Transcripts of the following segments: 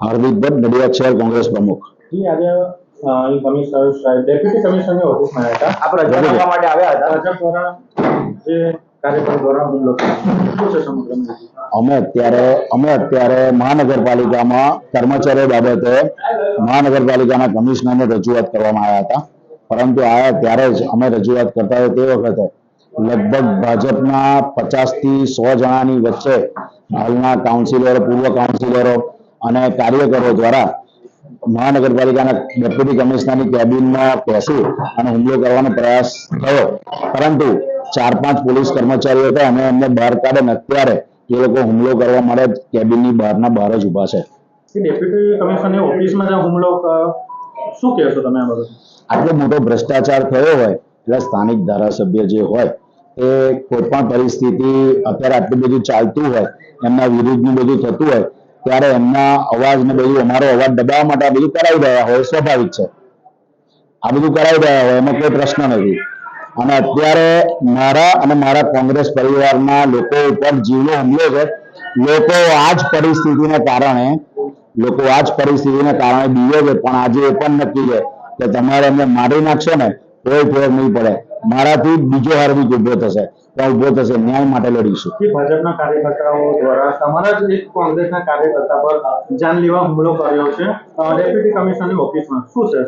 હાર્દિક ભટ્ટ નડિયાદ શહેર કોંગ્રેસ પ્રમુખ. જી આજે કમિશનર સાહેબ ડેપ્યુટી કમિશનરની ઓફિસમાં હતા. આપણે રજૂઆત કરવા માટે આવ્યા હતા? ભાજપ દ્વારા જે દ્વારા હુમલો? અમે અત્યારે અમે અત્યારે મહાનગરપાલિકામાં કર્મચારીઓ બાબતે મહાનગરપાલિકાના કમિશનરને રજૂઆત કરવામાં આવ્યા હતા. પરંતુ આયા ત્યારે જ અમે રજૂઆત કરતા હોય તે વખતે લગભગ ભાજપના પચાસથી સો જણાની વચ્ચે હાલના કાઉન્સિલરો પૂર્વ કાઉન્સિલરો અને કાર્યકરો દ્વારા મહાનગરપાલિકાના ડેપ્યુટી કમિશનરની કેબિનમાં બેસી અને હુમલો કરવાનો પ્રયાસ થયો. પરંતુ ચાર પાંચ પોલીસ કર્મચારીઓ હતા અને એમને બહાર કાઢે ને અત્યારે એ લોકો હુમલો કરવા માટે કેબિનની બહારના બહાર જ ઊભા છે. ડેપ્યુટી કમિશનરની ઓફિસમાં હુમલો શું કહેશો તમે આ બાબતે? આટલો મોટો ભ્રષ્ટાચાર થયો હોય એટલે સ્થાનિક ધારાસભ્ય જે હોય એ કોઈ પણ પરિસ્થિતિ અત્યારે આટલું બધું ચાલતું હોય, એમના વિરુદ્ધનું બધું થતું હોય, ત્યારે એમના અવાજને બધું, અમારો અવાજ દબાવવા માટે આ બધું કરાવી રહ્યા હોય સ્વાભાવિક છે. આ બધું કરાવી રહ્યા હોય, એમાં કોઈ પ્રશ્ન નથી. અને અત્યારે મારા અને મારા કોંગ્રેસ પરિવારના લોકો ઉપર જીવનો હુમલો છે. લોકો આ જ પરિસ્થિતિને કારણે, લોકો આ જ પરિસ્થિતિને કારણે બીવે છે, પણ આજે એ પણ નક્કી છે કે તમારે એમને મારી નાખશો ને, કોઈ ફેર નહીં પડે. મારાથી બીજો હાર્દિક ઊભો થશે. ઊભો થશે ન્યાય માટે લડીશું. ભાજપના કાર્યકર્તાઓ દ્વારા તમારા જ એક કોંગ્રેસના કાર્યકર્તા પર જાનલેવા હુમલો કર્યો છે ડેપ્યુટી કમિશનરની ઓફિસમાં. શું છે?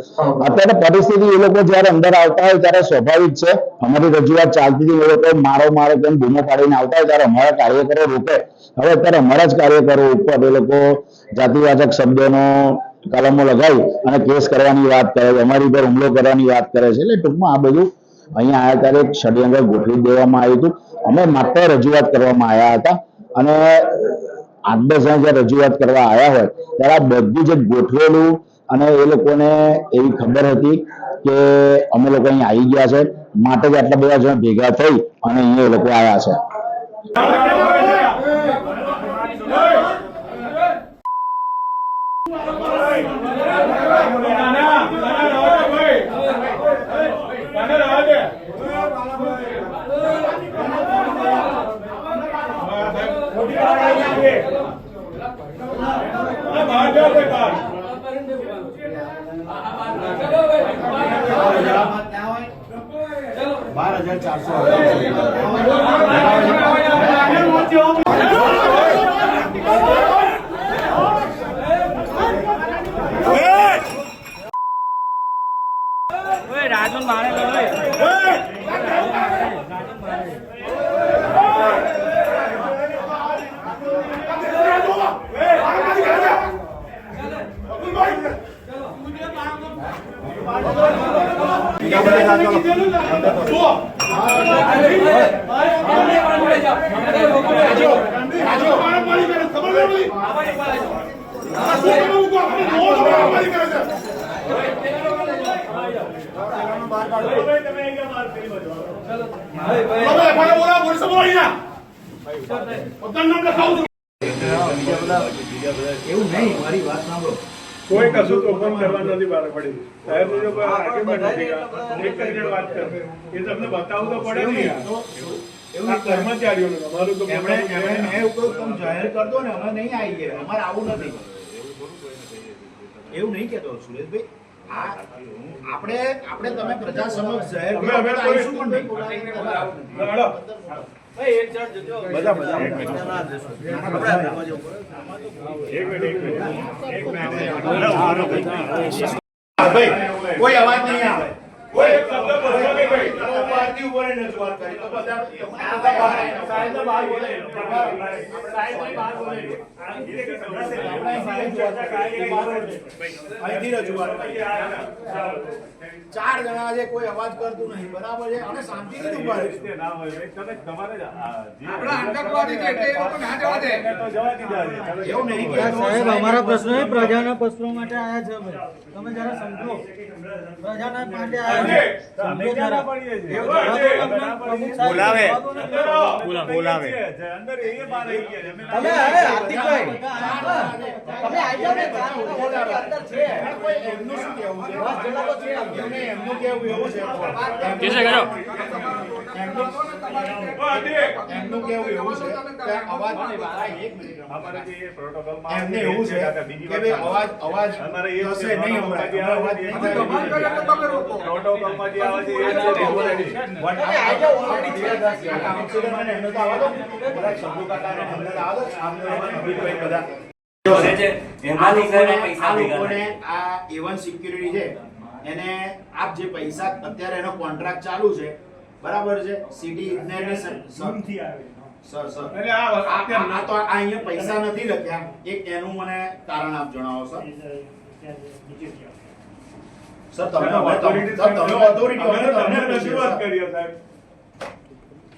અત્યારે પરિસ્થિતિ એ લોકો જયારે અંદર આવતા હોય ત્યારે સ્વાભાવિક છે. અમારી રજૂઆત ચાલતી હતી એ લોકો મારો મારો કેમ બૂમો પાડીને આવતા હોય ત્યારે અમારા કાર્યકરો રોકે. હવે અત્યારે અમારા જ કાર્યકરો ઉપર એ લોકો જાતિવાચક શબ્દોનો કલમો લગાવી અને કેસ કરવાની વાત કરે છે અમારી ઉપર હુમલો કરવાની વાત કરે છે. એટલે ટૂંકમાં આ બધું અહીંયા આવ્યા ત્યારે એક ષડયંત્ર ગોઠવી દેવામાં આવ્યું હતું. અમે માત્ર રજૂઆત કરવામાં આવ્યા હતા અને આઠ દસ જણ રજૂઆત કરવા આવ્યા હોય, ત્યારે આ બધું જે ગોઠવેલું અને એ લોકોને એવી ખબર હતી કે અમે લોકો અહીંયા આવી ગયા છે. માટે જ આટલા બધા જણ ભેગા થઈ અને અહીંયા એ લોકો આવ્યા છે. બાર હજાર ચારસો. એવું નહીં મારી વાત સાંભળો. કોઈ કશું તોફાન કરવા નથી બહાર પડી સાહેબ જો નથી એક કરીને વાત કરે એ તમને બતાવવું તો પડે ને એવું કર્મચારીઓનું તમારું તો એમણે એમણે મેં એવું કહ્યું તમે જાહેર કર દો ને અમે નહીં આવી ગયા. અમારે આવું નથી. એવું નહીં કહેતો સુરેશભાઈ. આપણે આપણે તમે પ્રજા સમક્ષ જાહેર અમે- કરો અમે તો પણ નહીં. બધા બધા એક મિનિટ. એક મિનિટ ભાઈ કોઈ અવાજ નહીં આવે. કોઈ શબ્દ બોલશો નહીં ભાઈ. પાર્ટી ઉપર એને રજૂઆત કરી. તો બધા સાહેબ બહાર બોલે. સાહેબ બહાર બોલે. અહીંથી રજૂઆત ચાર જણા છે કોઈ અવાજ કરતું નહીં. બરાબર છે? અને શાંતિથી ઊભા રહીશું. ના હોય તમે તમારે જ આપણા આતંકવાદી છે એટલે એ લોકો ના જવા દે. જવા દીધા છે. એવું નહીં કે સાહેબ અમારા પ્રશ્નો એ પ્રજાના પ્રશ્નો માટે આયા છે તમે જરા સમજો. પ્રજાના માટે આયા બોલાવે. બોલાવે. અમે તમે અરે હાર્દિકભાઈ? તમે આવી એમને બધા હોદ્દેદારો. એમને કોઈ એમનું શું કહેવું છે? એમને એમનું કહેવું એવું છે એમનું ઓ, અધિક! એમનું કહેવું એવું છે કે અવાજ અમારે એમને એવું છે કે ભાઈ અવાજ અવાજ એ થશે નહીં હમણાં. અવાજ. પ્રોટોકોલમાં જે આવે છે તો. બધા. આમને અમિતભાઈ બધા. આ લોકોને આ લોકોને આ A1 security છે એને આપ જે પૈસા અત્યારે એનો કોન્ટ્રાક્ટ ચાલુ છે બરાબર છે? સિટી ઇજનેરની સર સર સર એટલે આ આ આ- આ તો અહીંયા પૈસા નથી લખ્યા. એક એનું મને કારણ આપ જણાવો સર સર તમે સર, તમને રજૂઆત કરી સાહેબ.